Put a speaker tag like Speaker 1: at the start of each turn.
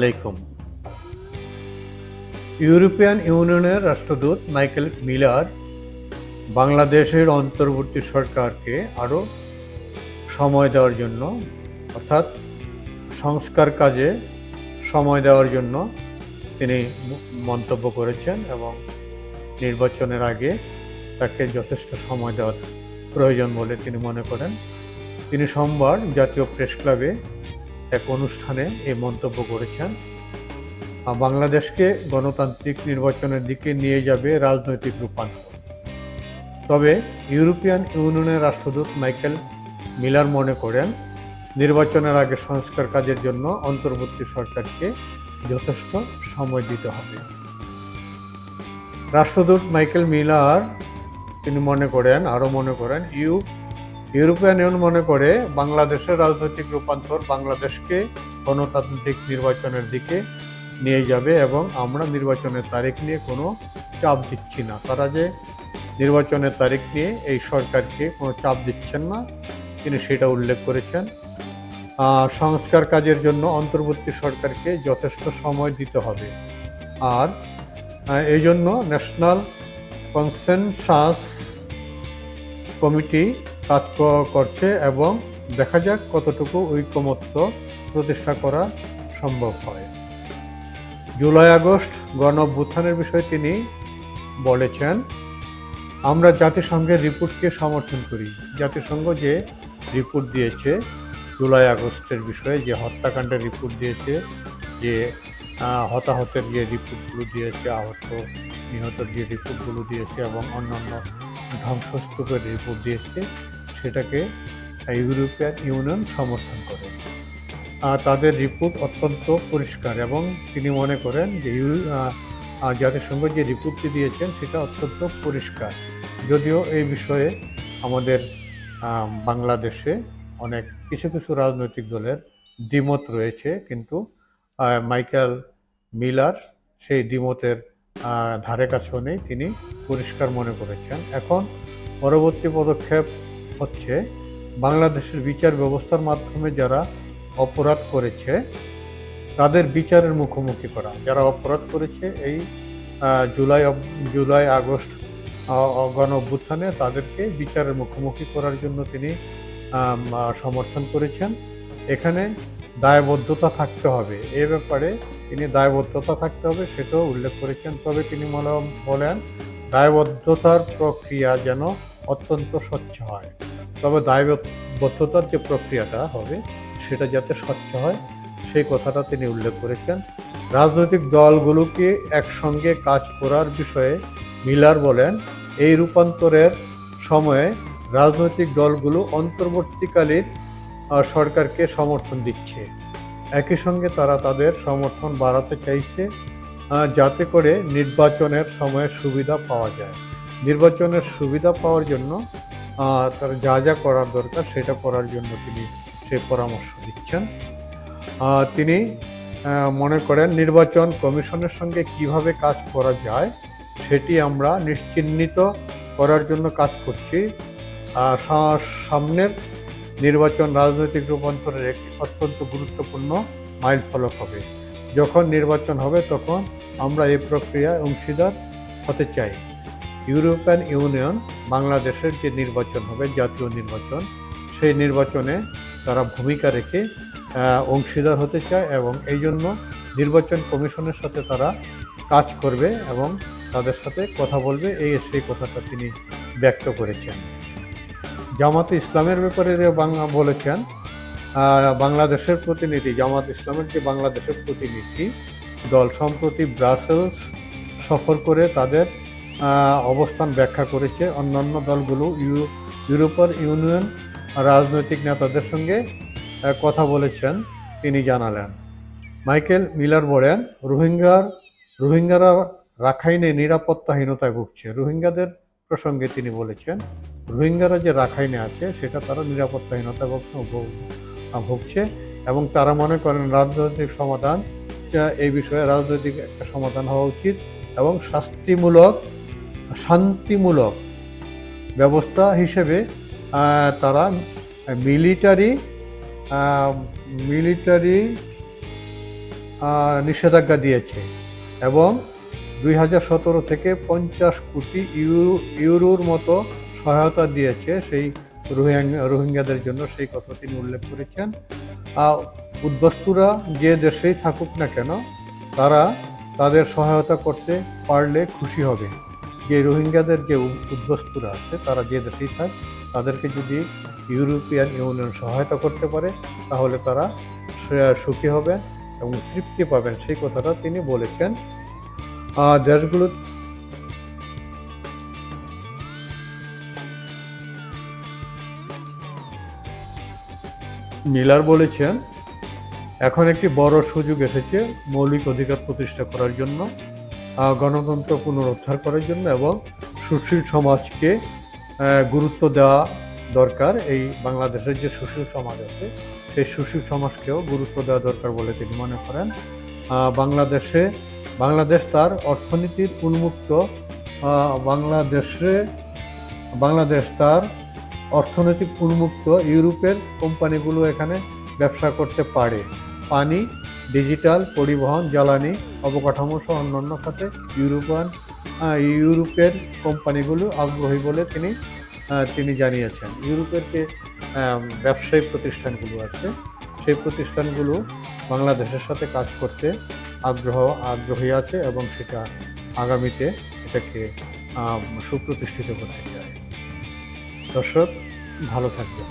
Speaker 1: আলাইকুম। ইউরোপিয়ান ইউনিয়নের রাষ্ট্রদূত মাইকেল মিলার বাংলাদেশের অন্তর্বর্তী সরকারকে আরও সময় দেওয়ার জন্য, অর্থাৎ সংস্কার কাজে সময় দেওয়ার জন্য তিনি মন্তব্য করেছেন এবং নির্বাচনের আগে তাকে যথেষ্ট সময় দেওয়ার প্রয়োজন বলে তিনি মনে করেন। তিনি সোমবার জাতীয় প্রেস ক্লাবে এক অনুষ্ঠানে এই মন্তব্য করেছেন। বাংলাদেশকে গণতান্ত্রিক নির্বাচনের দিকে নিয়ে যাবে রাজনৈতিক রূপান্তর। তবে ইউরোপিয়ান ইউনিয়নের রাষ্ট্রদূত মাইকেল মিলার মনে করেন, নির্বাচনের আগে সংস্কার কাজের জন্য অন্তর্বর্তী সরকারকে যথেষ্ট সময় দিতে হবে। রাষ্ট্রদূত মাইকেল মিলার তিনি মনে করেন, আরও মনে করেন, ইউ ইউরোপিয়ান ইউনিয়ন মনে করে বাংলাদেশের রাজনৈতিক রূপান্তর বাংলাদেশকে গণতান্ত্রিক নির্বাচনের দিকে নিয়ে যাবে এবং আমরা নির্বাচনের তারিখ নিয়ে কোনো চাপ দিচ্ছি না। তারা যে নির্বাচনের তারিখ নিয়ে এই সরকারকে কোনো চাপ দিচ্ছেন না, তিনি সেটা উল্লেখ করেছেন। আর সংস্কার কাজের জন্য অন্তর্বর্তী সরকারকে যথেষ্ট সময় দিতে হবে। আর এই জন্য ন্যাশনাল কনসেনসাস কমিটি কাজ করছে এবং দেখা যাক কতটুকু ঐকমত্য প্রতিষ্ঠা করা সম্ভব হয়। জুলাই আগস্ট গণ বিষয়ে তিনি বলেছেন, আমরা জাতিসংঘের রিপোর্টকে সমর্থন করি। জাতিসংঘ যে রিপোর্ট দিয়েছে জুলাই আগস্টের বিষয়ে, যে হত্যাকাণ্ডের রিপোর্ট দিয়েছে, যে হতাহতের যে রিপোর্টগুলো দিয়েছে, আহত, নিহতের যে রিপোর্টগুলো দিয়েছে এবং অন্যান্য ধ্বংসস্তূপের রিপোর্ট দিয়েছে সেটাকে ইউরোপিয়ান ইউনিয়ন সমর্থন করে। আহ, তাদের রিপোর্ট অত্যন্ত পরিষ্কার এবং তিনি মনে করেন যে ইউ- জাতিসংঘ যে রিপোর্টটি দিয়েছেন সেটা অত্যন্ত পরিষ্কার। যদিও এই বিষয়ে আমাদের বাংলাদেশে অনেক কিছু কিছু রাজনৈতিক দলের দ্বিমত রয়েছে কিন্তু মাইকেল মিলার সেই দ্বিমতের ধারে কাছেও নেই। তিনি পরিষ্কার মনে করেছেন। এখন পরবর্তী পদক্ষেপ হচ্ছে বাংলাদেশের বিচার ব্যবস্থার মাধ্যমে যারা অপরাধ করেছে, তাদের বিচারের মুখোমুখি করা। যারা অপরাধ করেছে এই জুলাই জুলাই আগস্ট গণ অভ্যুত্থানে তাদেরকে বিচারের মুখোমুখি করার জন্য তিনি সমর্থন করেছেন। এখানে দায়বদ্ধতা থাকতে হবে। এ ব্যাপারে তিনি দায়বদ্ধতা থাকতে হবে সেটাও উল্লেখ করেছেন। তবে তিনি মনে বলেন, দায়বদ্ধতার প্রক্রিয়া যেন অত্যন্ত স্বচ্ছ হয়। তবে দায়বদ্ধতার যে প্রক্রিয়াটা হবে, সেটা যাতে স্বচ্ছ হয়, সেই কথাটা তিনি উল্লেখ করেছেন। রাজনৈতিক দলগুলোকে একসঙ্গে কাজ করার বিষয়ে মিলার বলেন, এই রূপান্তরের সময়ে রাজনৈতিক দলগুলো অন্তর্বর্তীকালীন সরকারকে সমর্থন দিচ্ছে। একই সঙ্গে তারা তাদের সমর্থন বাড়াতে চাইছে যাতে করে নির্বাচনের সময়ে সুবিধা পাওয়া যায়। নির্বাচনের সুবিধা পাওয়ার জন্য তার যা যা করার দরকার সেটা করার জন্য তিনি সে পরামর্শ দিচ্ছেন। তিনি মনে করেন নির্বাচন কমিশনের সঙ্গে কীভাবে কাজ করা যায় সেটি আমরা নিশ্চিহ্নিত করার জন্য কাজ করছি। সামনের নির্বাচন রাজনৈতিক রূপান্তরের একটি অত্যন্ত গুরুত্বপূর্ণ মাইল ফলক হবে। যখন নির্বাচন হবে তখন আমরা এই প্রক্রিয়ায় অংশীদার হতে চাই। ইউরোপিয়ান ইউনিয়ন বাংলাদেশের যে নির্বাচন হবে, জাতীয় নির্বাচন, সেই নির্বাচনে তারা ভূমিকা রেখে অংশীদার হতে চায় এবং এই জন্য নির্বাচন কমিশনের সাথে তারা কাজ করবে এবং তাদের সাথে কথা বলবে। এই সেই কথাটা তিনি ব্যক্ত করেছেন। জামাতে ইসলামের ব্যাপারে বাংলা বলেছেন বাংলাদেশের প্রতিনিধি, জামাত ইসলামের যে বাংলাদেশের প্রতিনিধি, দল সম্প্রতি ব্রাসেলস সফর করে তাদের অবস্থান ব্যাখ্যা করেছে অন্যান্য দলগুলো, ইউ, ইউরোপের ইউনিয়ন রাজনৈতিক নেতাদের সঙ্গে কথা বলেছেন, তিনি জানালেন। মাইকেল মিলার বলেন, রোহিঙ্গার, রোহিঙ্গারা রাখাইনে নিরাপত্তাহীনতায় ভুগছে। রোহিঙ্গাদের প্রসঙ্গে তিনি বলেছেন, রোহিঙ্গারা যে রাখাইনে আছে, সেটা তারা নিরাপত্তাহীনতা ভুগ- ভুগ- ভুগছে এবং তারা মনে করেন রাজনৈতিক সমাধান এই বিষয়ে রাজনৈতিক একটা সমাধান হওয়া উচিত এবং শাস্তিমূলক শান্তিমূলক ব্যবস্থা হিসেবে তারা মিলিটারি মিলিটারি নিষেধাজ্ঞা দিয়েছে এবং দুই হাজার সতেরো থেকে পঞ্চাশ কোটি ইউরো ইউরোর মতো সহায়তা দিয়েছে সেই রোহিঙ্গা, রোহিঙ্গাদের জন্য, সেই কথা তিনি উল্লেখ করেছেন। উদ্বাস্তুরা যে দেশেই থাকুক না কেন, তারা তাদের সহায়তা করতে পারলে খুশি হবে। যে রোহিঙ্গাদের যে উদ্বাস্তুরা আছে, তারা যে দেশেই থাক, তাদেরকে যদি ইউরোপিয়ান ইউনিয়ন সহায়তা করতে পারে, তাহলে তারা সুখী হবে এবং তৃপ্তি পাবেন। সেই কথাটা তিনি বলেছেন। দেশগুলো মিলার বলেছেন, এখন একটি বড় সুযোগ এসেছে মৌলিক অধিকার প্রতিষ্ঠা করার জন্য। গণতন্ত্র পুনরুদ্ধার করার জন্য এবং সুশীল সমাজকে গুরুত্ব দেওয়া দরকার। এই বাংলাদেশের যে সুশীল সমাজ আছে, সেই সুশীল সমাজকেও গুরুত্ব দেওয়া দরকার বলে তিনি মনে করেন। বাংলাদেশে, বাংলাদেশ তার অর্থনীতির উন্মুক্ত বাংলাদেশে, বাংলাদেশ তার অর্থনৈতিক উন্মুক্ত ইউরোপের কোম্পানিগুলো এখানে ব্যবসা করতে পারে। পানি ডিজিটাল পরিবহন জ্বালানি অবকাঠামো সহ অন্যান্য খাতে ইউরোপিয়ান আহ, ইউরোপের কোম্পানিগুলো আগ্রহী বলে তিনি তিনি জানিয়েছেন। ইউরোপের যে ব্যবসায়িক প্রতিষ্ঠানগুলো আছে সেই প্রতিষ্ঠানগুলো বাংলাদেশের সাথে কাজ করতে আগ্রহ আগ্রহী আছে এবং সেটা আগামীতে এটাকে সুপ্রতিষ্ঠিত করতে চায়। দর্শক ভালো থাকবেন।